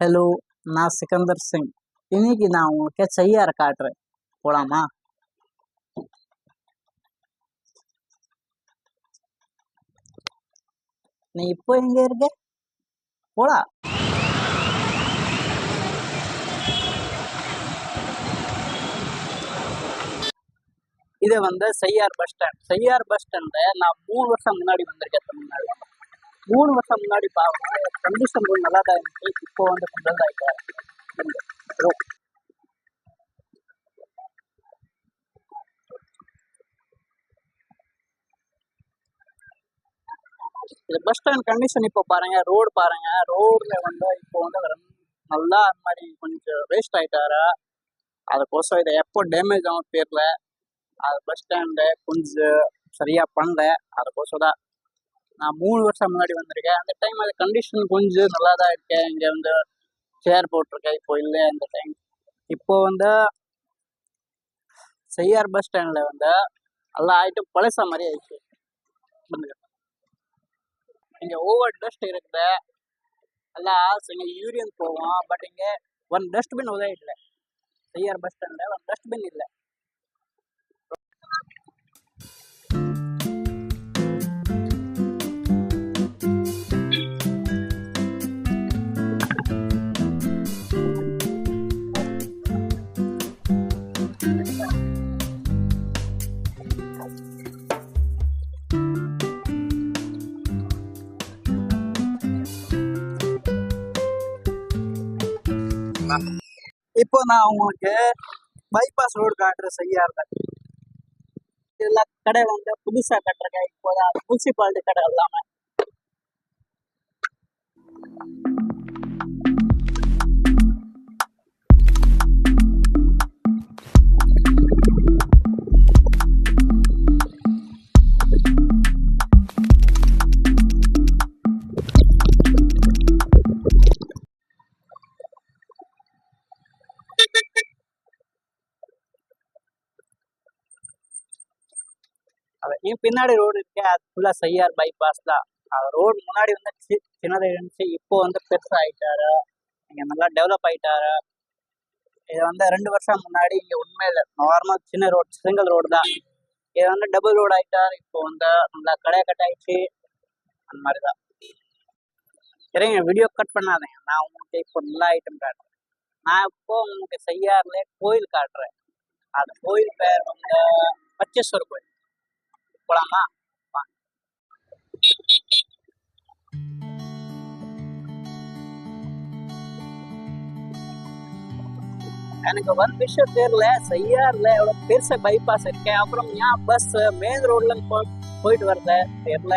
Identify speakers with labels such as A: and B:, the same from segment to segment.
A: Hello நான் சிக்கந்தர் சிங். இன்னைக்கு நான் உங்களுக்கு செய்யார காட்டுறேன். போலாமா? நீ இப்போ எங்க இருக்க? போலா இது வந்து Cheyyar bus stand Cheyyar bus ஸ்டாண்ட நான் மூணு வருஷம் முன்னாடி வந்திருக்கேன் தமிழ்நாடு மூணு வருஷம் முன்னாடி பார்க்கணும் கண்டிஷன் கொஞ்சம் நல்லா தான் இருந்துச்சு. இப்போ வந்து கொஞ்சம் நல்லா ஆகிட்டா இது பஸ் ஸ்டாண்ட் கண்டிஷன் இப்போ பாருங்க ரோடு பாருங்க. ரோட்ல வந்து இப்போ வந்து ரொம்ப நல்லா அந்த மாதிரி கொஞ்சம் வேஸ்ட் ஆயிட்டாரா? அதுக்கோசம் இதை எப்போ டேமேஜ் ஆகும் தெரியல. அது பஸ் ஸ்டாண்டு கொஞ்சம் சரியா பண்ணல. அதுக்கோசம் தான் நான் மூணு வருஷம் முன்னாடி வந்திருக்கேன். அந்த டைம் அது கண்டிஷன் கொஞ்சம் நல்லா தான் இருக்கேன் இங்கே வந்து சேர் போட்டிருக்கேன். இப்போ இல்லை அந்த டைம் இப்போ வந்து செய்யார் பஸ் ஸ்டாண்டில் வந்து எல்லா ஐட்டம் பழசா மாதிரி ஆயிடுச்சு. இங்கே ஓவர் டஸ்ட் இருக்குது. எல்லாம் இங்கே யூரியன் போவோம் பட் இங்கே ஒன் டஸ்ட்பின் உதவி இல்லை செய்யார் பஸ் ஸ்டாண்டில் ஒன் டஸ்ட்பின் இல்லை. இப்போ நான் உங்களுக்கு பைபாஸ் ரோடு காட்டுற செய்யார்ல இதுல கடை வந்து புதுசா கட்டுறேன் இப்போதான் முனிசிபாலிட்டி கடை இல்லாம. என் பின்னாடி ரோடு இருக்கு அது ஃபுல்லா செய்யார் பைபாஸ் தான். அது ரோடு முன்னாடி வந்து சி- இருந்துச்சு இப்போ வந்து பெருசா ஆயிட்டாரு இங்க நல்லா டெவலப் ஆயிட்டாரு? இது வந்து ரெண்டு வருஷம் முன்னாடி இங்க உண்மையில நார்மல் சின்ன ரோடு சிங்கிள் ரோடு தான். இது வந்து டபுள் ரோடு ஆயிட்டாரு இப்போ வந்து நல்லா கடை கட் ஆயிடுச்சு. அந்த மாதிரி தான். சரிங்க வீடியோ கட் பண்ணாதீங்க நான் உங்களுக்கு இப்போ நல்லா ஐட்டம் காட்டுறேன் நான் இப்போ உங்களுக்கு செய்யாறுல கோயில் காட்டுறேன். அந்த கோயில் பேர் வந்து பச்சேஸ்வர் கோயில். போலாமா? எனக்கு ஒன் விஷயம் தெரியல செய்யாறுல எவ்வளவு பெருசா பைபாஸ் இருக்கேன். அப்புறம் ஏன் பஸ் மெயின் ரோட்ல போயிட்டு வரல? தெரியல.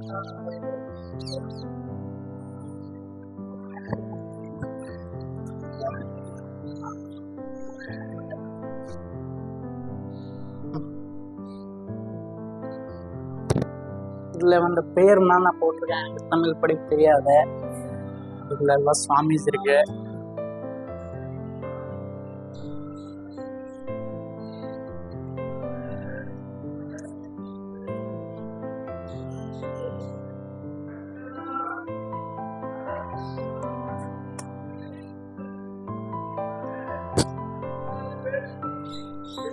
A: இதுல வந்து பேர் நான் போட்டிருக்கேன். எனக்கு தமிழ் படிப்பு தெரியாத. இதுல எல்லாம் சுவாமிஸ் இருக்கு.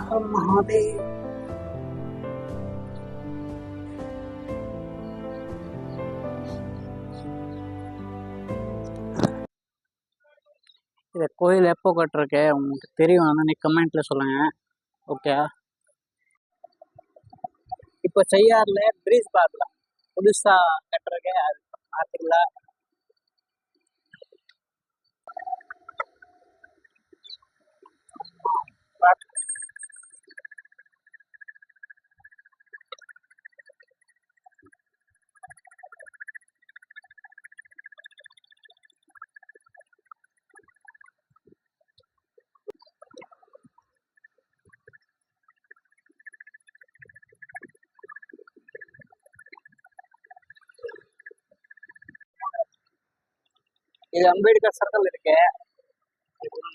A: हर हर महादेव இந்த கோயில் எப்போ கட்டுருக்கு உங்களுக்கு தெரியும் நீ கமெண்ட்ல சொல்லுங்க ஓகே இப்போ செய்யாறுல பிரிட்ஜ் பார்க்கலாம் புதுசா கட்டுறக்கு அது பார்த்தீங்களா இது அம்பேத்கர் சர்க்கிள் இருக்கு.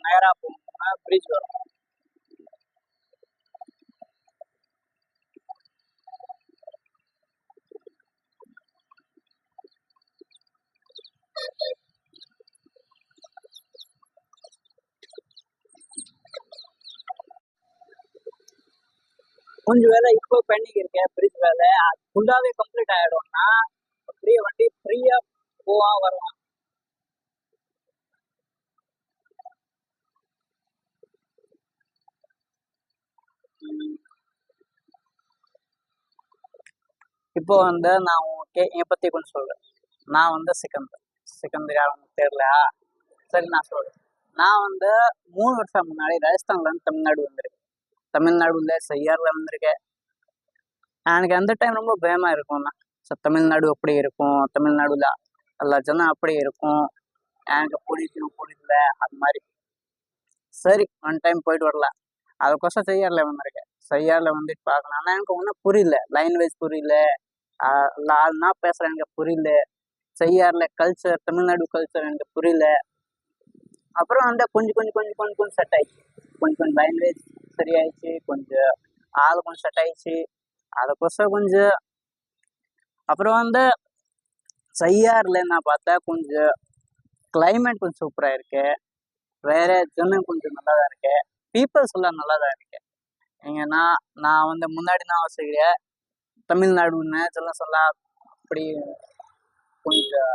A: நேரா போகணும்னா பிரிட்ஜ் வரும். கொஞ்சம் வேலை இப்போ பெண்டிங் இருக்கு பிரிட்ஜ் வேலை ஃபுல்லாகவே கம்ப்ளீட் ஆயிடும்னா ஃப்ரீ வண்டி ஃப்ரீயா போவா வருவான் இப்போ வந்து நான் கே என் பற்றி கொஞ்சம் சொல்கிறேன் நான் வந்து சிக்கந்தர் சிக்கந்தர் யாரும் தெரியல சரி நான் சொல்கிறேன் நான் வந்து மூணு வருஷம் முன்னாடி ராஜஸ்தான்லேருந்து தமிழ்நாடு வந்திருக்கேன். தமிழ்நாடுல செய்யாறில் வந்திருக்கேன். எனக்கு அந்த டைம் ரொம்ப பயமாக இருக்கும்ண்ணா ஸோ தமிழ்நாடு அப்படி இருக்கும். தமிழ்நாடுல எல்லா ஜனம் அப்படி இருக்கும். எனக்கு பிடிக்கும் பிடிக்கல அது மாதிரி. சரி ஒன் டைம் போயிட்டு வரலாம். அதுக்கோசம் செய்யாறுல வந்திருக்கேன். செய்யாறுல வந்துட்டு பார்க்கலாம் ஆனால் எனக்கு ஒன்றும் புரியல. லைன் வைஸ் புரியல ஆள்னா பேசுகிறேன் எனக்கு புரியல. செய்யாரில் கல்ச்சர் தமிழ்நாடு கல்ச்சர் எனக்கு புரியல. அப்புறம் அந்த கொஞ்சம் கொஞ்சம் கொஞ்சம் கொஞ்சம் கொஞ்சம் செட் ஆயிடுச்சு. கொஞ்சம் கொஞ்சம் லாங்குவேஜ் சரியாயிடுச்சு. கொஞ்சம் ஆள் கொஞ்சம் செட் ஆயிடுச்சு. அதுக்கோசம் கொஞ்சம் அப்புறம் வந்து செய்யாறுல நான் பார்த்தா கொஞ்சம் கிளைமேட் கொஞ்சம் சூப்பராக இருக்கு. வேற ஜனம் கொஞ்சம் நல்லா தான் இருக்கு. பீப்புள்ஸ் எல்லாம் நல்லா தான் இருக்கு. ஏங்கன்னா நான் வந்து முன்னாடி நான் வசிக்கிறேன் தமிழ்நாடுன்னு சொல்ல சொல்ல அப்படி கொஞ்சம்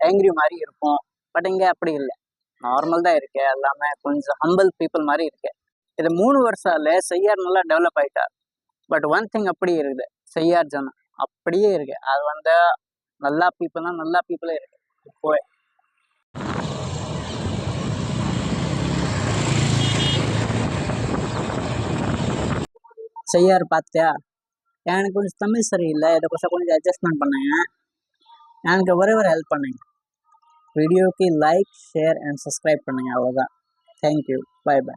A: ஏங்கிரி மாதிரி இருக்கும் பட் இங்கே அப்படி இல்லை. நார்மல் தான் இருக்கு. எல்லாமே கொஞ்சம் ஹம்பிள் பீப்புள் மாதிரி இருக்கு. இது மூணு வருஷால செய்யார் நல்லா டெவலப் ஆயிட்டார். பட் ஒன் திங் அப்படியே இருக்குது. செய்யார் ஜனம் அப்படியே இருக்கு. அது வந்து நல்லா பீப்புள்னா நல்லா பீப்புளே இருக்கு. இப்போ செய்யார் பார்த்தியா எனக்கு கொஞ்சம் தமிழ் சரியில்லை. இதை கொஞ்சம் கொஞ்சம் அட்ஜஸ்ட்மெண்ட் பண்ணுங்க. எனக்கு ஒரே ஒரு ஹெல்ப் பண்ணுங்க. வீடியோக்கு லைக் ஷேர் அண்ட் சப்ஸ்கிரைப் பண்ணுங்க. அவ்வளோதான் தேங்க்யூ பை பை